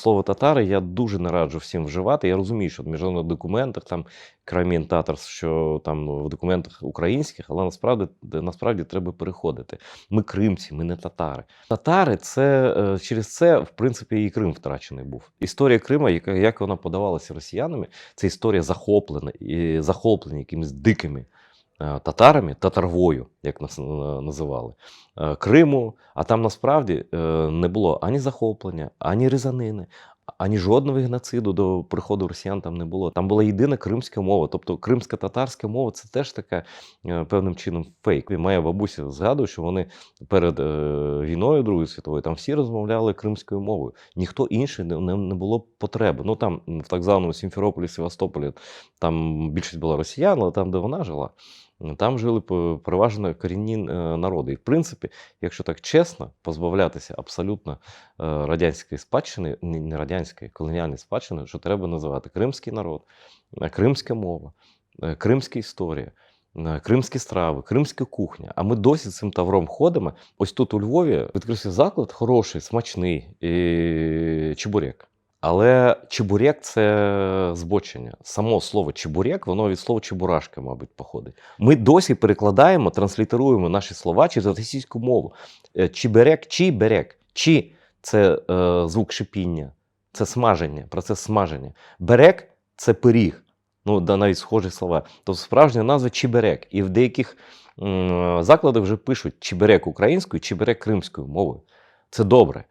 Слово татари я дуже не раджу всім вживати. Я розумію, що в міжнародних документах там крамін татарс, що там в документах українських, але насправді насправді треба переходити. Ми кримці, ми не татари. Татари це е, через це, в принципі, і Крим втрачений був. Історія Крима, яка як вона подавалася росіянами, це історія захоплена і захоплення якимись дикими. Е, Татарами, татарвою, як нас е, називали, е, Криму, а там насправді не було ані захоплення, ані різанини, ані жодного геноциду до приходу росіян там не було. Там була єдина кримська мова. Тобто кримська татарська мова це теж така певним чином фейк. І Моя бабуся згадує, що вони перед війною Другою світовою там всі розмовляли кримською мовою. Ніхто інший не, не було потреби. Ну там в так званому Сімферополі, Севастополі там більшість була росіян, але там, де вона жила. Там жили переважно корінні е, народи. І в принципі, якщо так чесно, позбавлятися абсолютно е, радянської спадщини, не радянської, колоніальної спадщини, що треба називати кримський народ, е, кримська мова, кримська історія. Кримські страви, кримська кухня. А ми досі цим тавром ходимо. Ось тут у Львові відкрився заклад хороший, смачний і чебурек. Але чебурек це збочення. Само слово чебурек, воно від слова чебурашка, мабуть, походить. Ми досі перекладаємо, транслітеруємо наші слова через російську мову. Е, Чеберек, чіберек. Чі це е, звук шипіння, це смаження, процес смаження. Берек це пиріг. Ну, да, навіть схожі слова. Тобто справжня назва чеберек. І в деяких м, закладах вже пишуть чеберек українською, чеберек кримською мовою. Це добре.